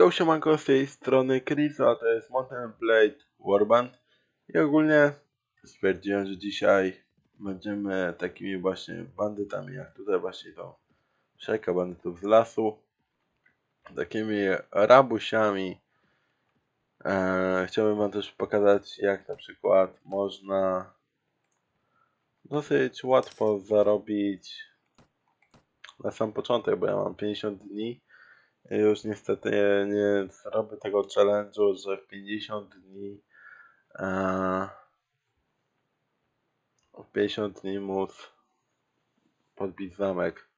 Yo, siemanko, z tej strony Chris, a to jest Mountain Blade Warband. I ogólnie stwierdziłem, że dzisiaj będziemy takimi właśnie bandytami, jak tutaj właśnie to szajka bandytów z lasu, takimi rabusiami. Eee, chciałbym wam też pokazać, jak na przykład można dosyć łatwo zarobić na sam początek, bo ja mam 50 dni już niestety nie, zrobię tego challenge'u, że w 50 dni e, w 50 dni móc podbić zamek.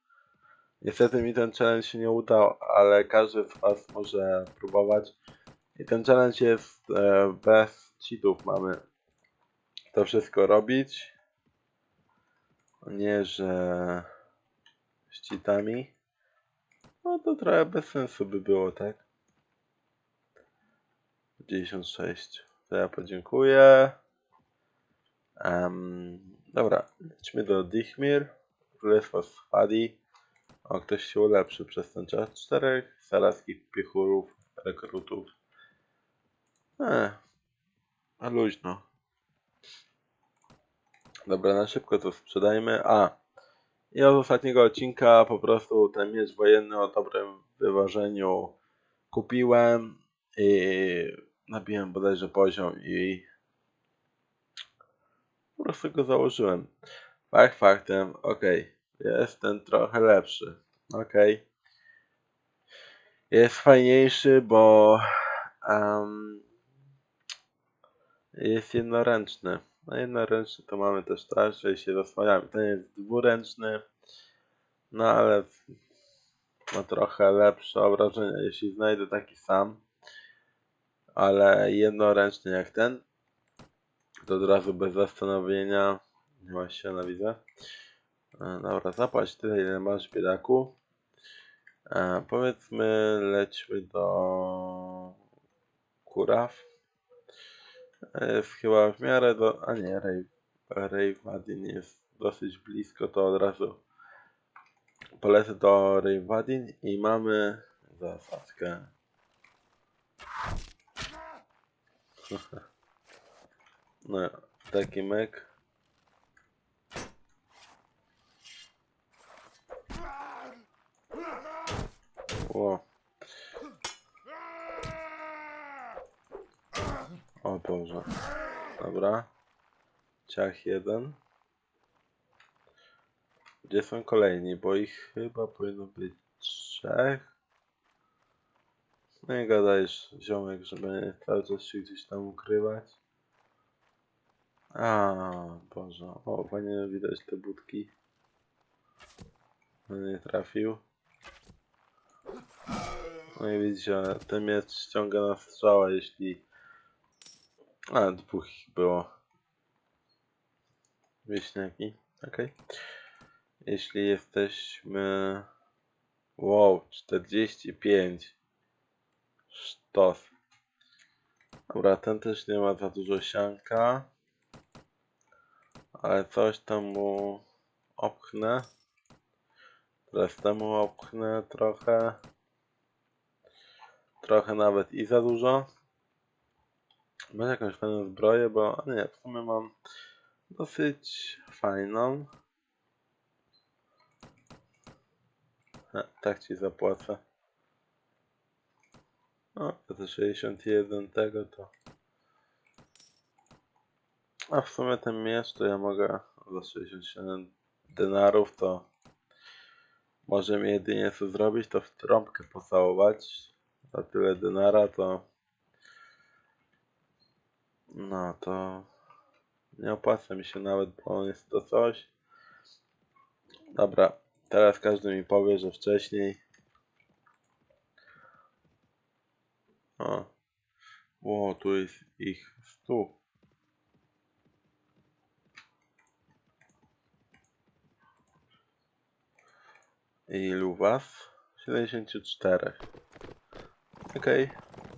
Niestety mi ten challenge się nie udał, ale każdy z Was może próbować. I ten challenge jest e, bez cheatów. Mamy to wszystko robić. Nie, że z cheatami. No to trochę bez sensu by było, tak? 96. To ja podziękuję. Em, dobra, lecimy do Dichmir. Królestwo Sfadi. O, ktoś się ulepszy przez ten czas. Czterech salaskich piechurów, rekrutów. Eee, a luźno. Dobra, na szybko to sprzedajmy. A, i od ostatniego odcinka po prostu ten miecz wojenny o dobrym wyważeniu kupiłem i nabiłem bodajże poziom i po prostu go założyłem. Fakt faktem, ok, jest ten trochę lepszy, ok. Jest fajniejszy, bo em, jest jednoręczny. No jednoręczny to mamy też tak, że się zasłaniamy. Ten jest dwuręczny, no ale ma trochę lepsze obrażenia, jeśli znajdę taki sam. Ale jednoręczny jak ten, to od razu bez zastanowienia, nie ma się na widzę. E, Dobra, zapłać tyle ile masz biedaku. E, powiedzmy lećmy do Kuraw. Jest chyba w miarę do... A nie, Rave, Rave Madin jest dosyć blisko, to od razu polecę do Rave Madin i mamy zasadzkę. No, taki mek. Ło. O Boże. Dobra. Ciach jeden. Gdzie są kolejni? Bo ich chyba powinno być trzech. No i gadajesz, ziomek, żeby cały czas się gdzieś tam ukrywać. A, Boże. O, fajnie widać te budki. No nie trafił. No i widzicie, ten miecz ściąga na strzała, jeśli a, dwóch było. Wieśniaki, okej. Jeśli jesteśmy... Wow, 45. Sztos. Dobra, ten też nie ma za dużo sianka. Ale coś tam mu opchnę. Teraz temu opchnę trochę. Trochę nawet i za dużo. Mam jakąś fajną zbroję, bo a nie, w sumie mam dosyć fajną. E, tak ci zapłacę. O, te 61 tego to. A w sumie ten miecz to ja mogę za 67 denarów to może mi jedynie co zrobić to w trąbkę pocałować. Za tyle denara to no to nie opłaca mi się nawet, bo jest to coś. Dobra, teraz każdy mi powie, że wcześniej. O, o tu jest ich stu. Ilu was? 74. Okej,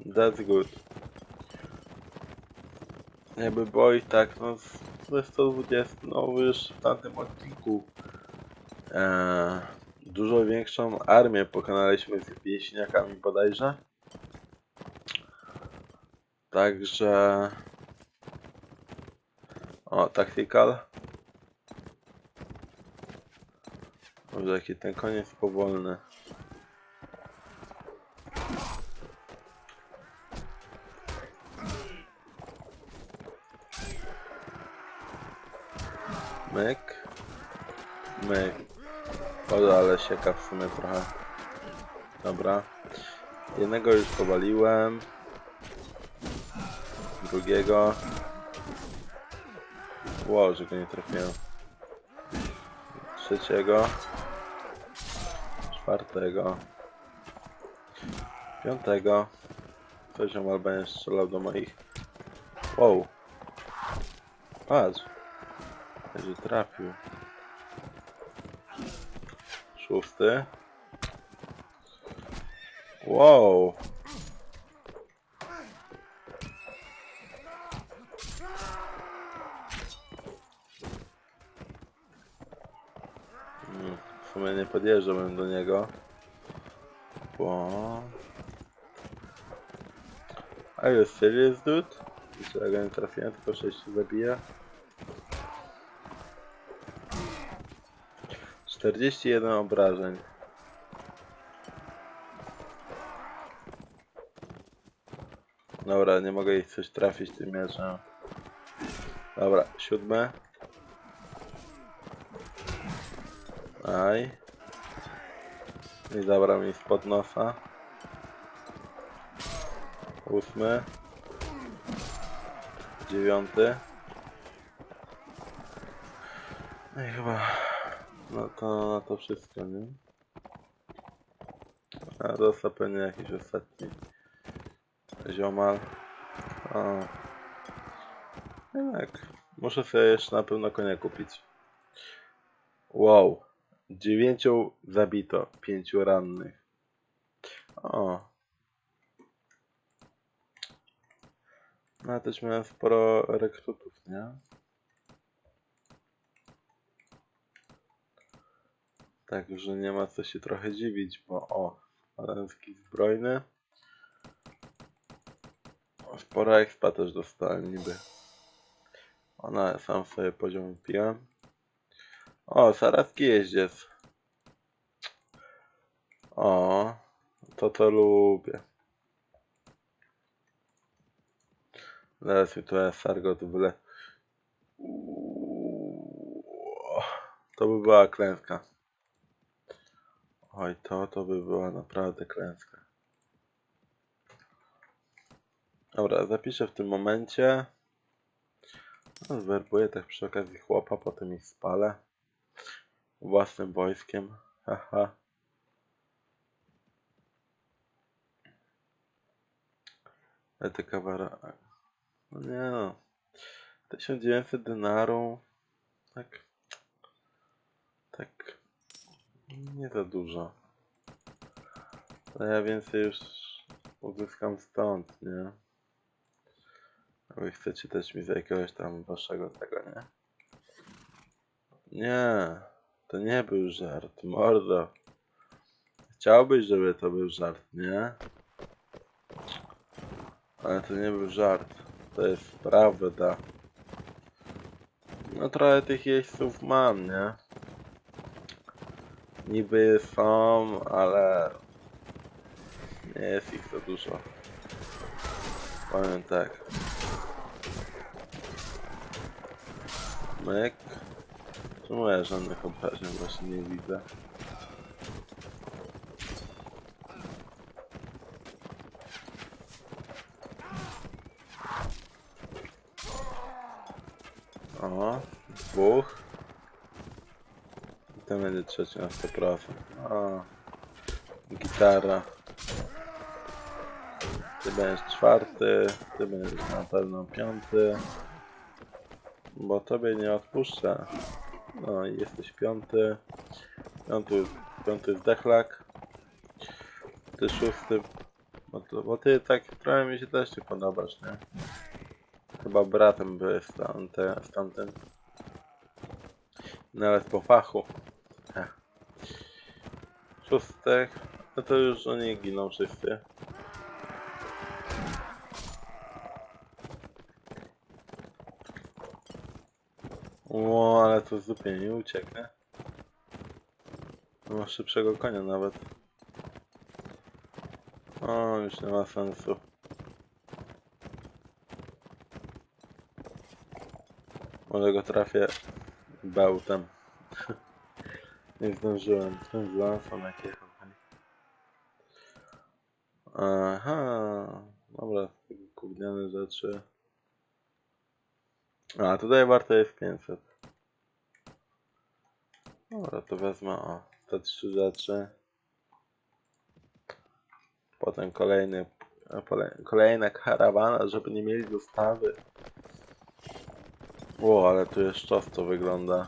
that's good. Jakby było ich tak, no ze 120, no już w tamtym odcinku e, dużo większą armię pokonaliśmy z wieśniakami bodajże. Także... O, tactical. Może jaki ten koniec powolny. Myk. Myk. O, ale sieka w sumie trochę. Dobra. Jednego już powaliłem. Drugiego. Ło, że go nie trafiłem. Trzeciego. Czwartego. Piątego. Poziom albo nie strzelał do moich. Wow. Patrz. Będzie trafił. Szósty. Wow. Mm, W sumie nie podjeżdżałbym do niego. Bo... Are you serious, dude? Czy ja go nie trafiłem, tylko 6 zabija? 41 obrażeń. Dobra, nie mogę ich coś trafić tym mieczem. Dobra, siódme. Aj. I zabrał mi spod nosa. Ósmy. Dziewiąty. No i chyba... No to na to wszystko, nie? A został pewnie jakiś ostatni ziomal. O. Muszę sobie jeszcze na pewno konia kupić. Wow. Dziewięciu zabito, pięciu rannych. O. No też miałem sporo rekrutów, nie? Także nie ma co się trochę dziwić, bo o, Alenski zbrojny. O, Sporo expa też dostałem niby. Ona sam sobie poziom wpiłem. O, Saracki jeździec. O, to to lubię. Zaraz mi tu Sargot wyle. To by była klęska. Oj, to to by była naprawdę klęska. Dobra, zapiszę w tym momencie. No, zwerbuję tak przy okazji chłopa, potem ich spalę. Własnym wojskiem. Haha. Etyka wara. No nie no. 1900 denarów. Tak. Tak. Nie za dużo. Ale ja więcej już uzyskam stąd, nie? A wy chcecie też mi za jakiegoś tam waszego tego, nie? Nie, to nie był żart, mordo. Chciałbyś, żeby to był żart, nie? Ale to nie był żart. To jest prawda. No trochę tych jeźdźców mam, nie? Niby są, ale nie jest ich za dużo. Powiem tak. Myk. Czemu ja żadnych obrażeń właśnie nie widzę? O, dwóch. Ten będzie trzeci na 100%. O, gitara. Ty będziesz czwarty, ty będziesz na pewno piąty. Bo tobie nie odpuszczę. No i jesteś piąty. Piąty, piąty zdechlak. Ty szósty. Bo, to, bo ty tak trochę mi się też nie podobasz, nie? Chyba bratem byłeś tamte, z tamtym. Nawet po fachu szóstek, no to już oni giną wszyscy. Ło, ale tu zupełnie nie ucieknę. Ma szybszego konia nawet. O, już nie ma sensu. Może go trafię bełtem. nie zdążyłem. Ten z lansą jak jechał. Aha. Dobra, gówniane rzeczy. A, tutaj warto jest 500. Dobra, to wezmę o te trzy rzeczy. Potem kolejny, kolejna karawana, żeby nie mieli dostawy. O, ale tu jest czas to wygląda.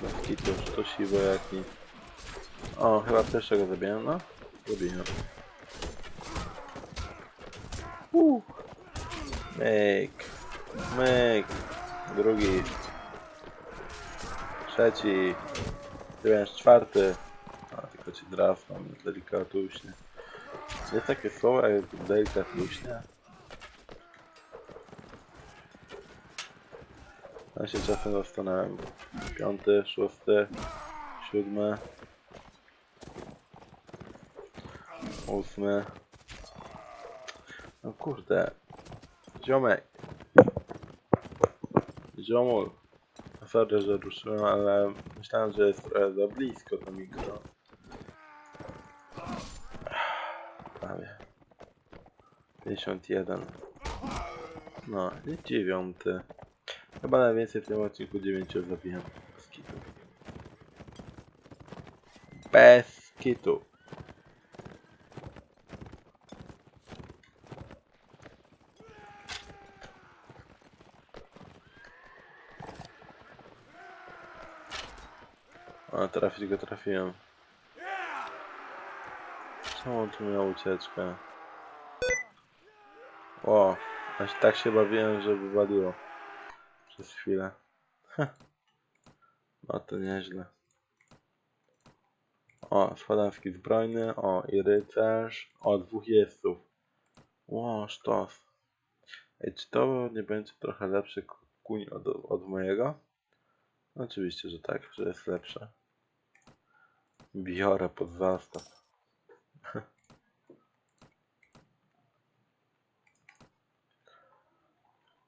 Bez kitu, to siwy jak nic. O, chyba pierwszego zabiłem, no? Zabiłem. Uh. Myk. Myk. Drugi. Trzeci. Będziesz czwarty. A, tylko ci drasną, delikatuśnie. Jest takie słowo jak delikatuśnie? Ja się czasem zastanawiam. Piąty, szósty, siódmy. Ósmy. No kurde. Ziomek. Ziomul. Sorry, że ruszyłem, ale myślałem, że jest trochę za blisko to mikro. Prawie. 51. No i dziewiąty. Chyba najwięcej w tym odcinku 9 zabiłem. Bez kitu. Bez kitu. A trafić go trafiłem. Czemu on tu miał ucieczkę? O, aż tak się bawiłem, że wywaliło. Przez chwilę. Heh. No to nieźle. O, sładanski zbrojny, o i rycerz, o dwóch jeźdźców. Ło, sztos. Ej, czy to nie będzie trochę lepszy kuń od, od mojego? Oczywiście, że tak, że jest lepsze. Biorę pod zastaw.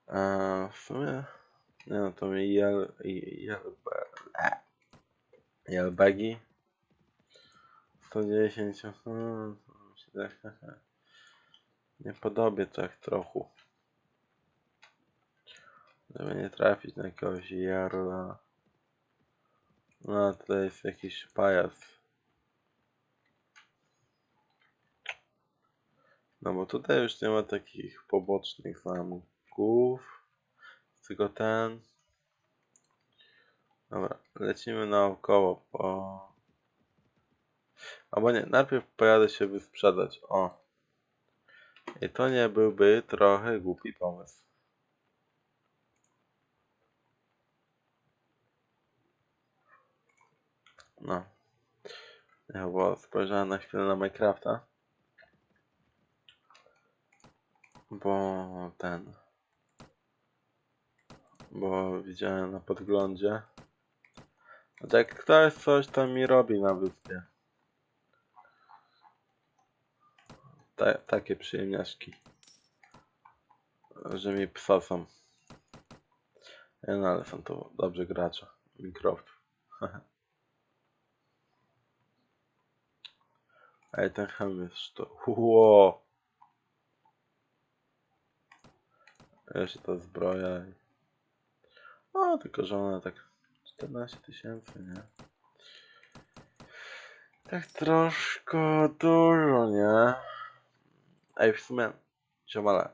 A w sumie... Nie no, to mi jel... jel... Jelbagi. 110. Hmm, nie podobie tak trochę. Żeby nie trafić na jakiegoś jarla. No, tutaj jest jakiś pajac. No bo tutaj już nie ma takich pobocznych zamków. Tylko ten. Dobra, lecimy naokoło po... Albo nie, najpierw pojadę się wysprzedać. O. I to nie byłby trochę głupi pomysł. No. Ja bo spojrzałem na chwilę na Minecrafta. Bo ten. Bo widziałem na podglądzie. że Jak ktoś coś tam mi robi na wyspie. Ta, takie przyjemniaczki. Że mi. Nie no, ale są to dobrzy gracze. Minecraft. Ej, ten hem jest to. Ło! Jeszcze ta zbroja. O, tylko że ona tak 14 tysięcy, nie? Tak troszkę dużo, nie? Ej, w sumie, ziomale.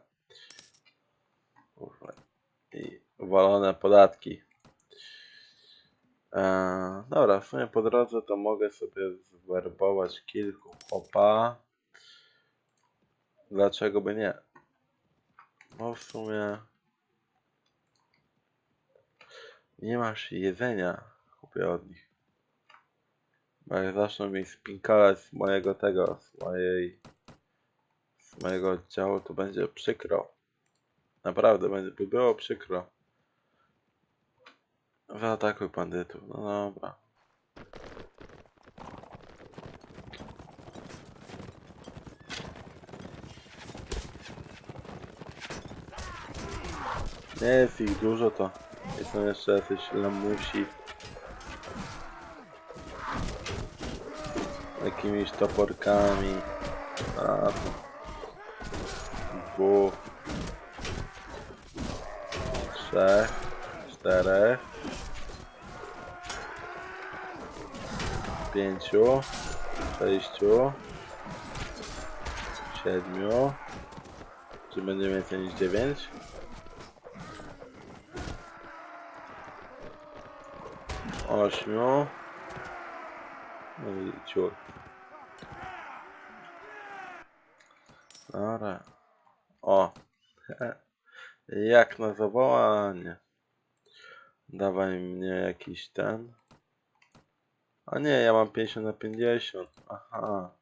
I uwalone podatki. Eee, dobra, w sumie po drodze to mogę sobie zwerbować kilku chłopa. Dlaczego by nie? No w sumie nie masz jedzenia, kupię od nich. Bo jak zaczną mi spinkalać z mojego tego, z mojej... z mojego oddziału, to będzie przykro. Naprawdę, będzie, by było przykro. Wyatakuj bandytów, no dobra. Nie jest ich dużo, to są jeszcze jacyś lamusi. Jakimiś toporkami. A. Dwóch. Trzech. Czterech. Pięciu. Sześciu. Siedmiu. Czy będzie więcej niż dziewięć? Ośmiu. No i ciur. Dobra. O. Jak na zawołanie. Dawaj mnie jakiś ten. A nie, ja mam 50 na 50. Aha.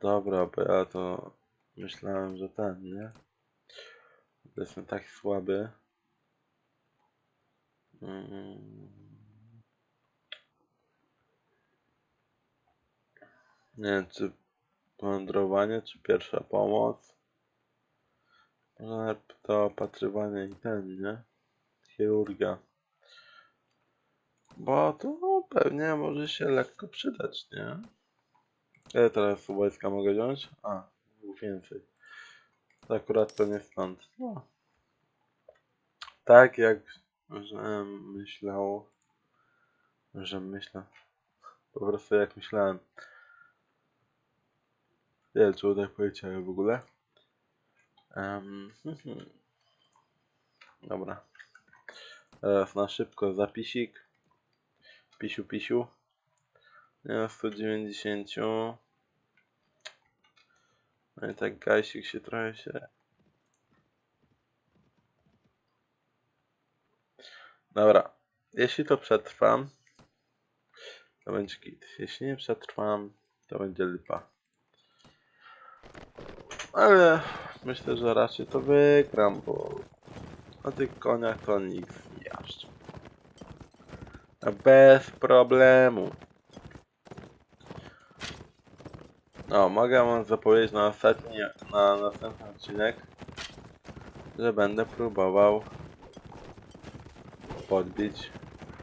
Dobra, bo ja to myślałem, że ten, nie? Jestem tak słaby. Mm. Nie wiem, czy plądrowanie, czy pierwsza pomoc. To opatrywanie i ten, nie? Chirurgia. Bo to pewnie może się lekko przydać, nie? Ile teraz wojska mogę wziąć? A, więcej. To akurat to nie stąd. No. Tak jak że myślał, że myślę. Po prostu jak myślałem. Nie wiem, czemu tak powiedziałem w ogóle. Um, Dobra. Teraz na szybko zapisik. Pisiu, pisiu. Nie, 190. No i tak gajsik się trochę się... Dobra. Jeśli to przetrwam, to będzie git. Jeśli nie przetrwam, to będzie lipa. Ale myślę, że raczej to wygram, bo na tych koniach to nic nie jaszczą. Bez problemu. No, mogę wam zapowiedzieć na ostatni, na następny odcinek, że będę próbował podbić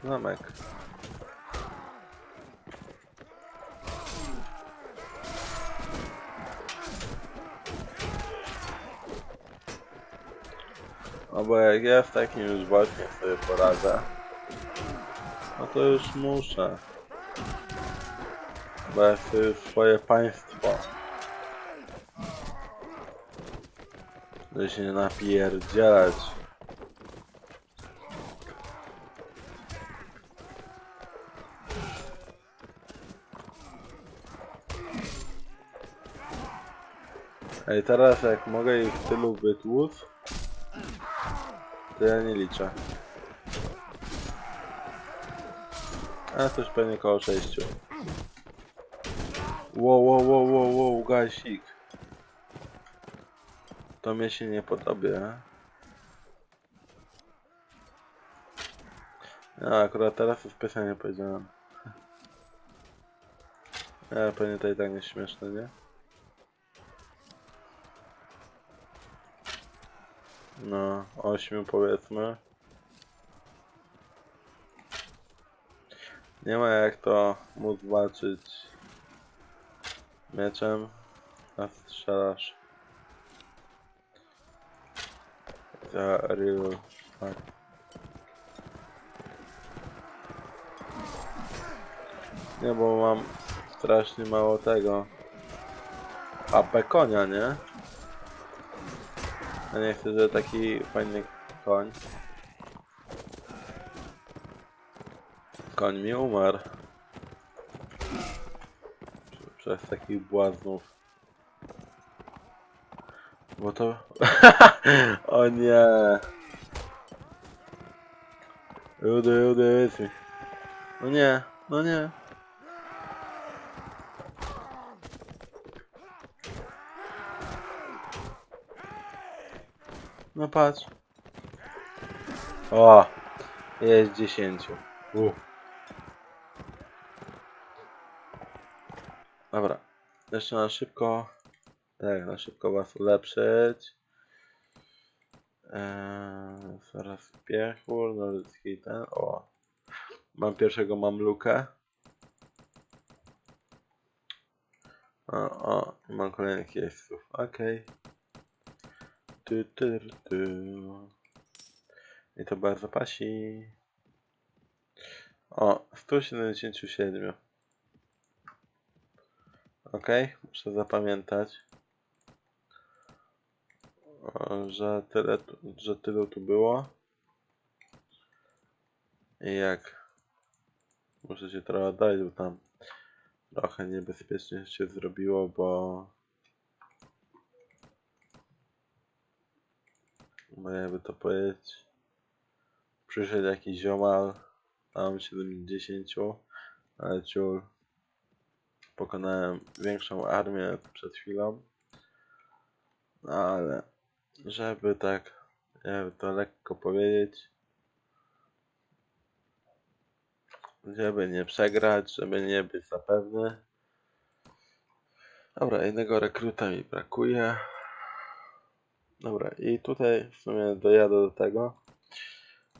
zamek. No bo jak ja z takim już wojskiem sobie poradzę, no to już muszę. Bo ja chcę już swoje państwo. Żeby się napierdzielać. Ej, teraz jak mogę ich tylu wytłuc, to ja nie liczę. A już pewnie koło 6. Wow, wow, wow, wow, wow, gasik. To mnie się nie podoba. Ja akurat teraz to specjalnie powiedziałem. Ja pewnie to i tak nie śmieszne, nie? No, ośmiu powiedzmy. Nie ma jak to móc walczyć mieczem, a strzelasz. Za real tak. Nie, bo mam strasznie mało tego. AP konia, nie? Ja nie że taki fajny koń. Koń mi umarł. Przez takich błaznów. Bo to... o nie! Rudy, rudy, mi. No nie, no nie. No patrz. O! Jest 10. U. Dobra. Jeszcze na szybko. Tak, na szybko was ulepszyć. Eee, zaraz piechur, nordycki ten. O. Mam pierwszego mamlukę. O, o, i mam kolejnych jeźdźców. Okej. Tu, tu, tu. I to bardzo pasi. O, 177. Ok, muszę zapamiętać, że tyle, że tylu tu było. I jak muszę się trochę oddalić, bo tam trochę niebezpiecznie się zrobiło, bo jakby to powiedzieć. Przyszedł jakiś ziomal tam 70 ale ciul. Pokonałem większą armię przed chwilą. No ale żeby tak jakby to lekko powiedzieć. Żeby nie przegrać, żeby nie być za pewny dobra, jednego rekruta mi brakuje dobra i tutaj w sumie dojadę do tego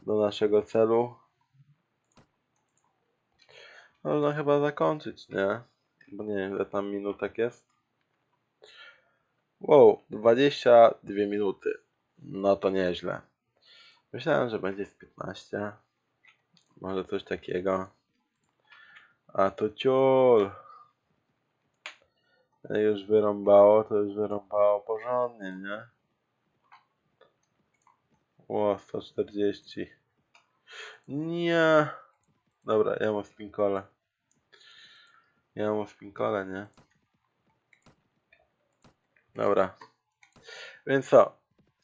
do naszego celu można chyba zakończyć, nie? Bo nie wiem ile tam minutek jest. Wow, 22 minuty. No to nieźle. Myślałem, że będzie z 15. Może coś takiego. A to ciul. Już wyrąbało, to już wyrąbało porządnie, nie? Ło, 140. Nie. Dobra, ja mam spinkole. Ja mam spinkole, nie? Dobra. Więc co?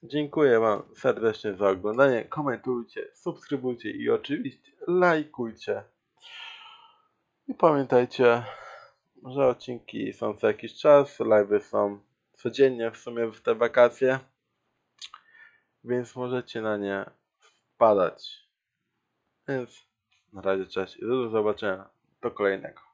Dziękuję Wam serdecznie za oglądanie. Komentujcie, subskrybujcie i oczywiście lajkujcie. I pamiętajcie, że odcinki są co jakiś czas, live'y są codziennie w sumie w te wakacje. Więc możecie na nie wpadać. Więc na razie cześć i do zobaczenia. Do kolejnego.